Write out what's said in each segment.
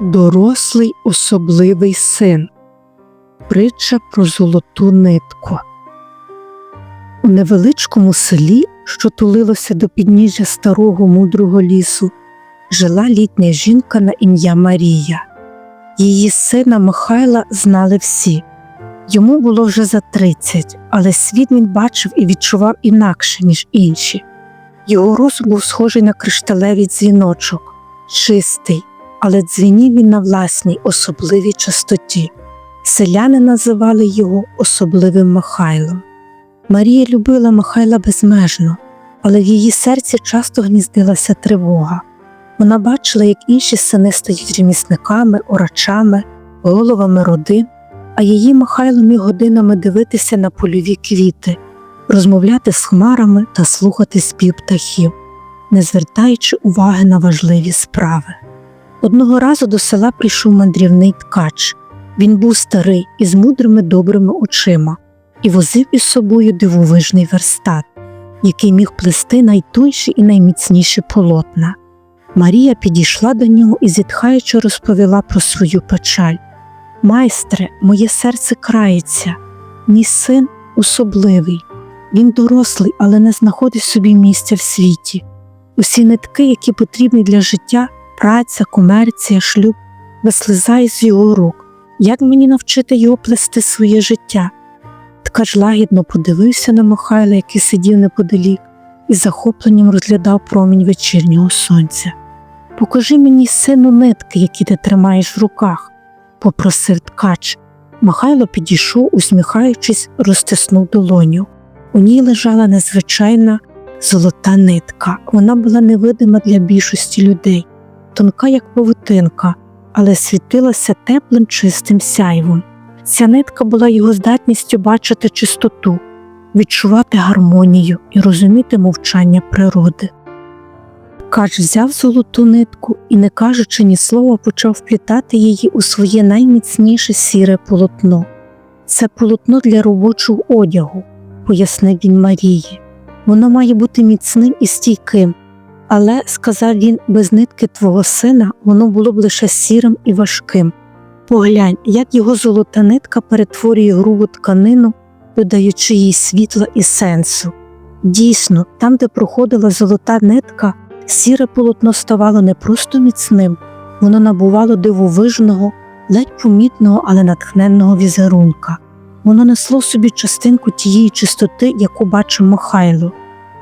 Дорослий особливий син. Притча про золоту нитку. У невеличкому селі, що тулилося до підніжжя старого мудрого лісу, жила літня жінка на ім'я Марія. Її сина Михайла знали всі. Йому було вже за тридцять, але світ він бачив і відчував інакше, ніж інші. Його розум був схожий на кришталевий дзвіночок, чистий, але дзвенів він на власній особливій частоті. Селяни називали його особливим Михайлом. Марія любила Михайла безмежно, але в її серці часто гніздилася тривога. Вона бачила, як інші сини стають ремісниками, орачами, головами родин, а її Михайло міг годинами дивитися на польові квіти, розмовляти з хмарами та слухати спів птахів, не звертаючи уваги на важливі справи. Одного разу до села прийшов мандрівний ткач. Він був старий і з мудрими добрими очима і возив із собою дивовижний верстат, який міг плести найтонші і найміцніші полотна. Марія підійшла до нього і, зітхаючи, розповіла про свою печаль. Майстре, моє серце крається, мій син особливий. Він дорослий, але не знаходить собі місця в світі. Усі нитки, які потрібні для життя, праця, комерція, шлюб, вислизають з його рук. Як мені навчити його плести своє життя? Ткач лагідно подивився на Михайла, який сидів неподалік, і захопленням розглядав промінь вечірнього сонця. Покажи мені сину нитки, які ти тримаєш в руках, попросив ткач. Михайло підійшов, усміхаючись, розтиснув долоню. У ній лежала незвичайна золота нитка. Вона була невидима для більшості людей, тонка, як павутинка, але світилася теплим чистим сяйвом. Ця нитка була його здатністю бачити чистоту, відчувати гармонію і розуміти мовчання природи. Кач взяв золоту нитку і, не кажучи ні слова, почав вплітати її у своє найміцніше сіре полотно. Це полотно для робочого одягу, пояснив він Марії. Воно має бути міцним і стійким, але, сказав він, без нитки твого сина воно було б лише сірим і важким. Поглянь, як його золота нитка перетворює грубу тканину, додаючи їй світла і сенсу. Дійсно, там, де проходила золота нитка, сіре полотно ставало не просто міцним, воно набувало дивовижного, ледь помітного, але натхненного візерунка. Воно несло собі частинку тієї чистоти, яку бачив Михайло.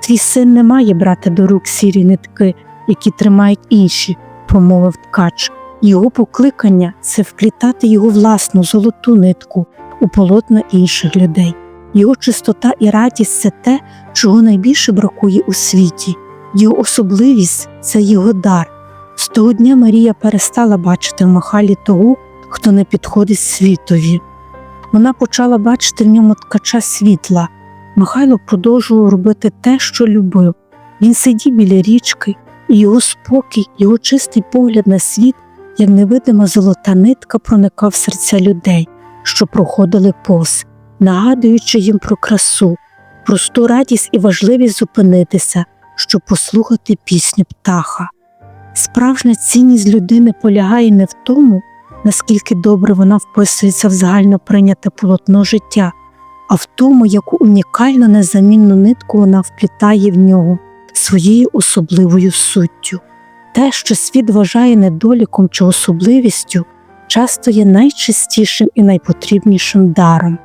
Твій син не має брати до рук сірі нитки, які тримають інші, промовив ткач. Його покликання це вплітати його власну золоту нитку у полотна інших людей. Його чистота і радість це те, чого найбільше бракує у світі. Його особливість це його дар. З того дня Марія перестала бачити в Махалі того, хто не підходить світові. Вона почала бачити в ньому ткача світла. Михайло продовжував робити те, що любив. Він сидів біля річки, і його спокій, його чистий погляд на світ, як невидима золота нитка, проникав в серця людей, що проходили повз, нагадуючи їм про красу, просту радість і важливість зупинитися, щоб послухати пісню птаха. Справжня цінність людини полягає не в тому, наскільки добре вона вписується в загально прийняте полотно життя, а в тому, яку унікальну незамінну нитку вона вплітає в нього своєю особливою суттю. Те, що світ вважає недоліком чи особливістю, часто є найчистішим і найпотрібнішим даром.